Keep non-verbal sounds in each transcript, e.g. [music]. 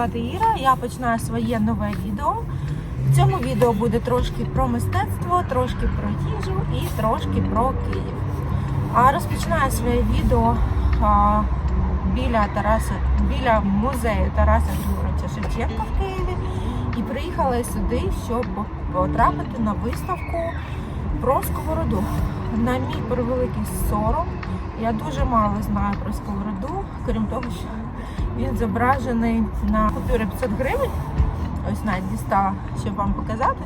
звати Іра. Я починаю своє нове відео. В цьому відео буде трошки про мистецтво, трошки про їжу і трошки про Київ. А розпочинаю своє відео а, біля Тараса, біля музею Тараса Григоровича Шевченка в Києві. І приїхала сюди, щоб потрапити на виставку про сковороду. На мій превеликий сором. Я дуже мало знаю про сковороду, крім того, що він зображений на купюрі 500 гривень. Ось навіть дістала, щоб вам показати.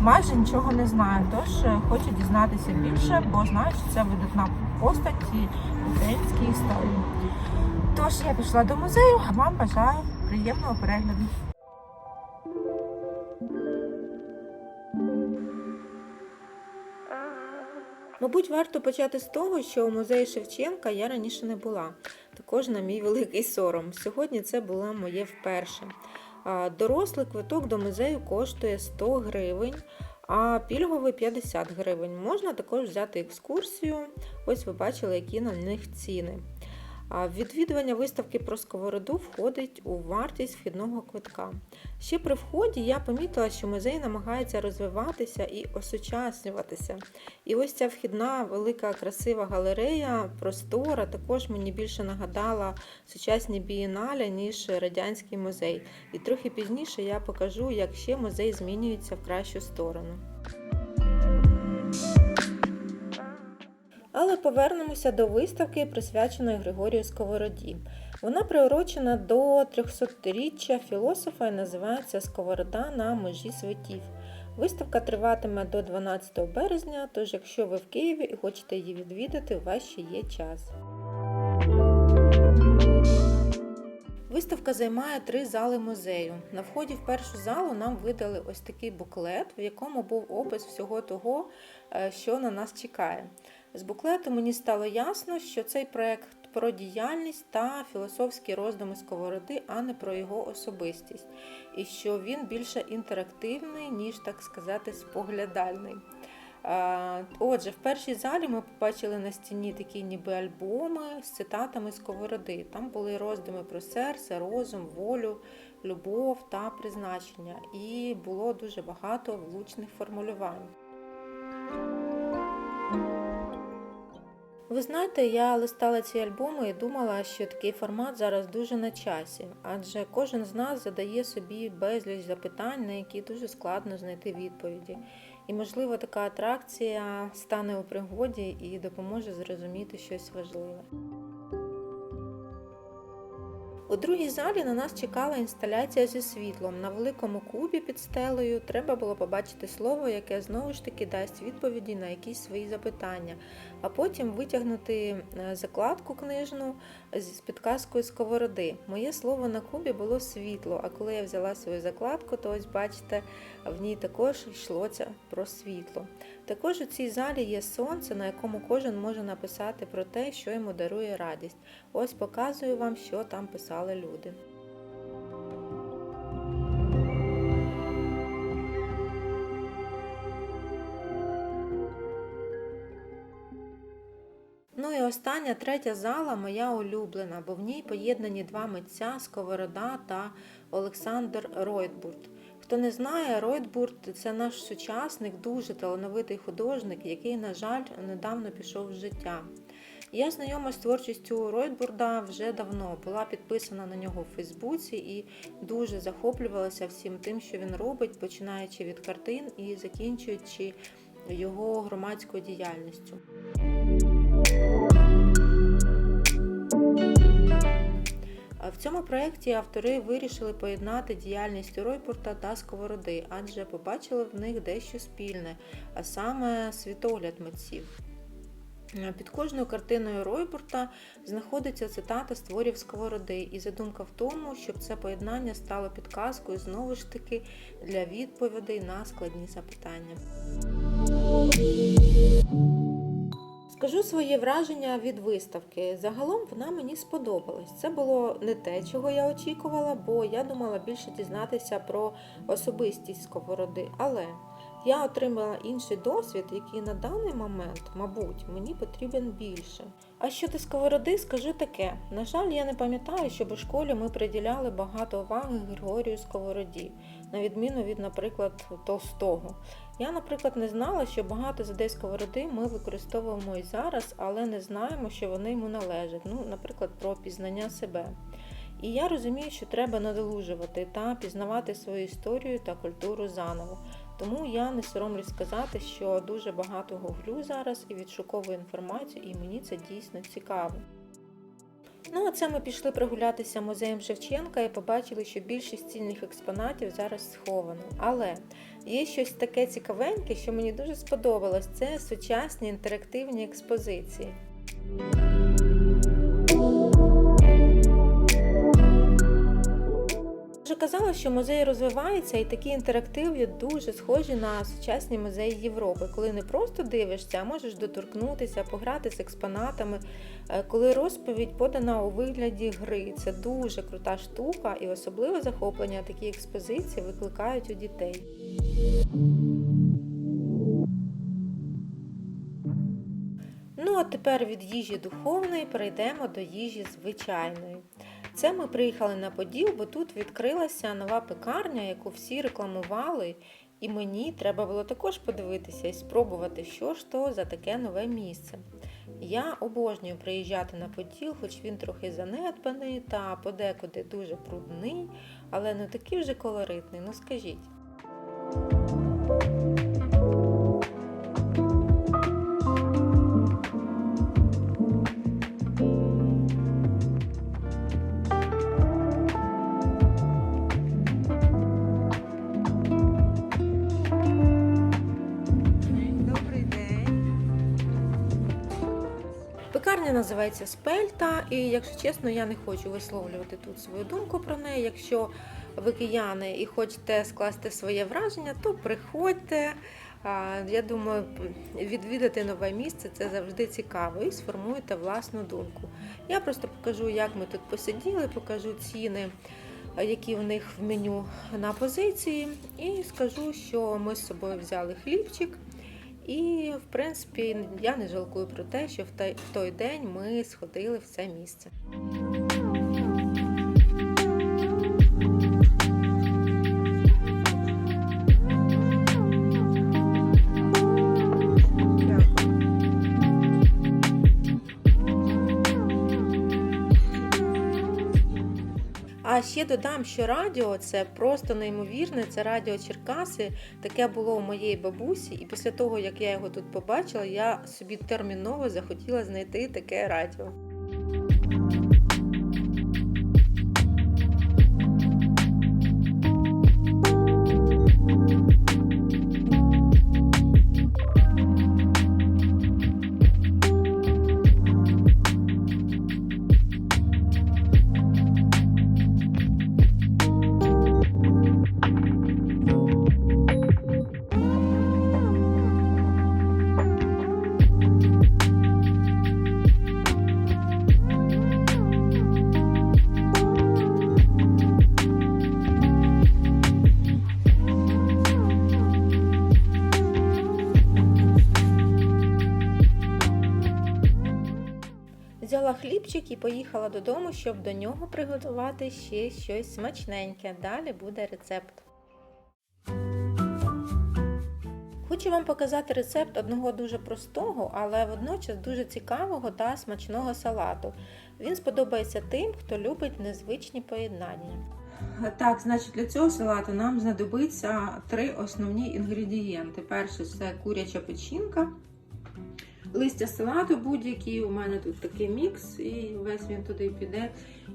Майже нічого не знаю, тож е, хочу дізнатися більше, бо знаю, що це видатна постать українській історії. Тож я пішла до музею, а вам бажаю приємного перегляду. Мабуть, варто почати з того, що у музеї Шевченка я раніше не була. Також на мій великий сором. Сьогодні це було моє вперше. Дорослий квиток до музею коштує 100 гривень, а пільговий 50 гривень. Можна також взяти екскурсію. Ось ви бачили, які на них ціни. Відвідування виставки про сковороду входить у вартість вхідного квитка. Ще при вході я помітила, що музей намагається розвиватися і осучаснюватися. І ось ця вхідна велика красива галерея, простора, також мені більше нагадала сучасні бієнале, ніж радянський музей. І трохи пізніше я покажу, як ще музей змінюється в кращу сторону. Але повернемося до виставки, присвяченої Григорію Сковороді. Вона приурочена до 300-річчя філософа і називається Сковорода на межі світів. Виставка триватиме до 12 березня, тож якщо ви в Києві і хочете її відвідати, у вас ще є час. Виставка займає три зали музею. На вході в першу залу нам видали ось такий буклет, в якому був опис всього того, е, що на нас чекає. З буклету мені стало ясно, що цей проект про діяльність та філософські роздуми сковороди, а не про його особистість, і що він більше інтерактивний, ніж, так сказати, споглядальний. Отже, в першій залі ми побачили на стіні такі ніби альбоми з цитатами сковороди. Там були роздуми про серце, розум, волю, любов та призначення. І було дуже багато влучних формулювань. Ви знаєте, я листала ці альбоми і думала, що такий формат зараз дуже на часі, адже кожен з нас задає собі безліч запитань, на які дуже складно знайти відповіді. І, можливо, така атракція стане у пригоді і допоможе зрозуміти щось важливе. У другій залі на нас чекала інсталяція зі світлом. На великому кубі під стелею треба було побачити слово, яке знову ж таки дасть відповіді на якісь свої запитання, а потім витягнути е, закладку книжну з підказкою сковороди. Моє слово на кубі було світло, а коли я взяла свою закладку, то ось бачите, в ній також йшлося про світло. Також у цій залі є сонце, на якому кожен може написати про те, що йому дарує радість. Ось показую вам, що там писали люди. Ну і остання третя зала моя улюблена, бо в ній поєднані два митця Сковорода та Олександр Ройтбурт. Хто не знає, Ройтбурт це наш сучасник, дуже талановитий художник, який, на жаль, недавно пішов з життя. Я знайома з творчістю Ройтбурда вже давно, була підписана на нього в Фейсбуці і дуже захоплювалася всім тим, що він робить, починаючи від картин і закінчуючи його громадською діяльністю. В цьому проєкті автори вирішили поєднати діяльність Ройпорта та Сковороди, адже побачили в них дещо спільне, а саме світогляд митців. Під кожною картиною Ройбурта знаходиться цитата з творів Сковороди, і задумка в тому, щоб це поєднання стало підказкою знову ж таки для відповідей на складні запитання. Скажу своє враження від виставки. Загалом вона мені сподобалась. Це було не те, чого я очікувала, бо я думала більше дізнатися про особистість сковороди. Але Я отримала інший досвід, який на даний момент, мабуть, мені потрібен більше. А щодо сковороди, скажу таке: на жаль, я не пам'ятаю, щоб у школі ми приділяли багато уваги Григорію Сковороді, на відміну від, наприклад, Толстого. Я, наприклад, не знала, що багато з ідей сковороди ми використовуємо і зараз, але не знаємо, що вони йому належать. Ну, наприклад, про пізнання себе. І я розумію, що треба надолужувати та пізнавати свою історію та культуру заново. Тому я не соромлюсь сказати, що дуже багато гуглю зараз і відшуковую інформацію, і мені це дійсно цікаво. Ну, а це ми пішли прогулятися музеєм Шевченка і побачили, що більшість цінних експонатів зараз сховано. Але є щось таке цікавеньке, що мені дуже сподобалось: це сучасні інтерактивні експозиції. Казала, що музей розвивається, і такі інтерактиви дуже схожі на сучасні музеї Європи, коли не просто дивишся, а можеш доторкнутися, пограти з експонатами, е, коли розповідь подана у вигляді гри. Це дуже крута штука, і особливе захоплення такі експозиції викликають у дітей. Ну а тепер від їжі духовної перейдемо до їжі звичайної. Це ми приїхали на Поділ, бо тут відкрилася нова пекарня, яку всі рекламували, і мені треба було також подивитися і спробувати, що ж то за таке нове місце. Я обожнюю приїжджати на Поділ, хоч він трохи занедбаний та подекуди дуже брудний, але не такий вже колоритний, ну скажіть. Називається Спельта, і якщо чесно, я не хочу висловлювати тут свою думку про неї. Якщо ви кияни і хочете скласти своє враження, то приходьте. Я думаю, відвідати нове місце це завжди цікаво і сформуєте власну думку. Я просто покажу, як ми тут посиділи, покажу ціни, які в них в меню на позиції, і скажу, що ми з собою взяли хлібчик. І, в принципі, я не жалкую про те, що в той, день ми сходили в це місце. А ще додам, що радіо це просто неймовірне. Це радіо Черкаси. Таке було у моєї бабусі, і після того, як я його тут побачила, я собі терміново захотіла знайти таке радіо. І поїхала додому, щоб до нього приготувати ще щось смачненьке. Далі буде рецепт. Хочу вам показати рецепт одного дуже простого, але водночас дуже цікавого та смачного салату. Він сподобається тим, хто любить незвичні поєднання. Так, значить, для цього салату нам знадобиться три основні інгредієнти. Перше це куряча печінка. Листя салату будь-які, у мене тут такий мікс, і весь він туди піде.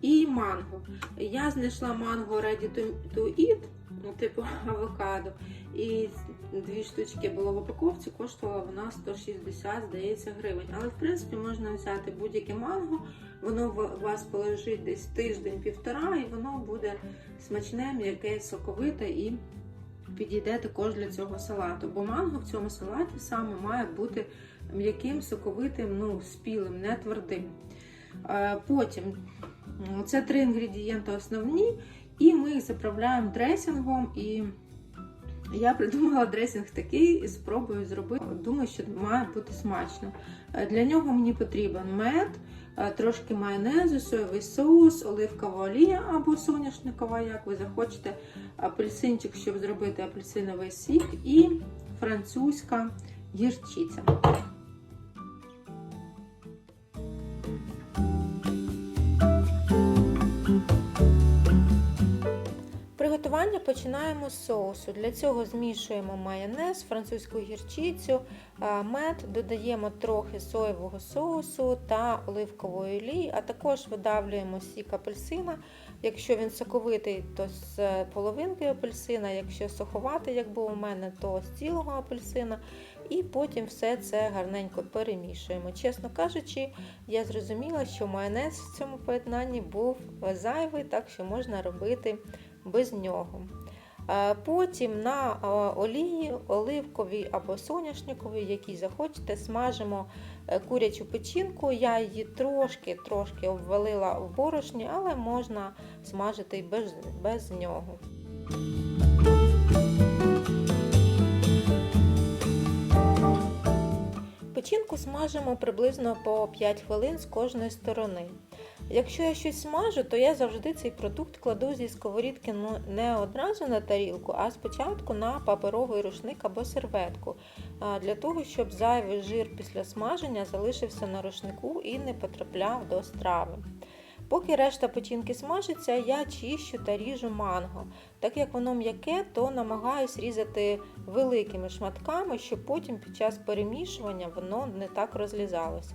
І манго. Я знайшла манго ready to, eat, ну, типу [laughs] авокадо. І дві штучки було в упаковці, коштувала вона 160, здається, гривень. Але в принципі можна взяти будь-яке манго, воно у вас полежить десь тиждень-півтора, і воно буде смачне, м'яке, соковите і підійде також для цього салату. Бо манго в цьому салаті саме має бути м'яким, соковитим, ну, спілим, не твердим. Е, Потім це три інгредієнти основні, і ми їх заправляємо дресингом і Я придумала дресінг такий і спробую зробити. Думаю, що має бути смачно. Е, Для нього мені потрібен мед, е, трошки майонезу, соєвий соус, оливкова олія або соняшникова, як ви захочете, апельсинчик, щоб зробити апельсиновий сік, і французька гірчиця. Приготування починаємо з соусу. Для цього змішуємо майонез, французьку гірчицю, е, мед, додаємо трохи соєвого соусу та оливкової олії, а також видавлюємо сік апельсина. Якщо він соковитий, то з половинки апельсина, якщо суховатий, як був у мене, то з цілого апельсина. І потім все це гарненько перемішуємо. Чесно кажучи, я зрозуміла, що майонез в цьому поєднанні був зайвий, так що можна робити без нього. Е, Потім на е, олії оливковій або соняшниковій, якій захочете, смажимо е, курячу печінку. Я її трошки-трошки обвалила в борошні, але можна смажити і без, без нього. Печінку смажимо приблизно по 5 хвилин з кожної сторони. Якщо я щось смажу, то я завжди цей продукт кладу зі сковорідки ну, не одразу на тарілку, а спочатку на паперовий рушник або серветку, для того, щоб зайвий жир після смаження залишився на рушнику і не потрапляв до страви. Поки решта печінки смажиться, я чищу та ріжу манго. Так як воно м'яке, то намагаюсь різати великими шматками, щоб потім під час перемішування воно не так розлізалося.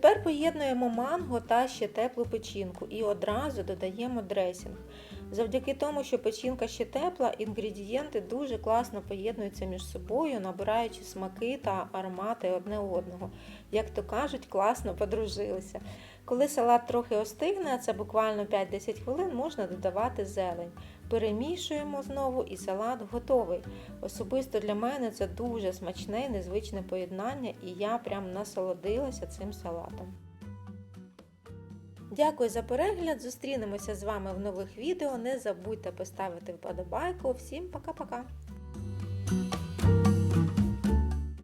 Тепер поєднуємо манго та ще теплу печінку і одразу додаємо дресінг. Завдяки тому, що печінка ще тепла, інгредієнти дуже класно поєднуються між собою, набираючи смаки та аромати одне одного. Як то кажуть, класно подружилися. Коли салат трохи остигне, а це буквально 5-10 хвилин, можна додавати зелень. Перемішуємо знову і салат готовий. Особисто для мене це дуже смачне незвичне поєднання, і я прям насолодилася цим салатом. Дякую за перегляд! Зустрінемося з вами в нових відео. Не забудьте поставити вподобайку. Всім пока-пока!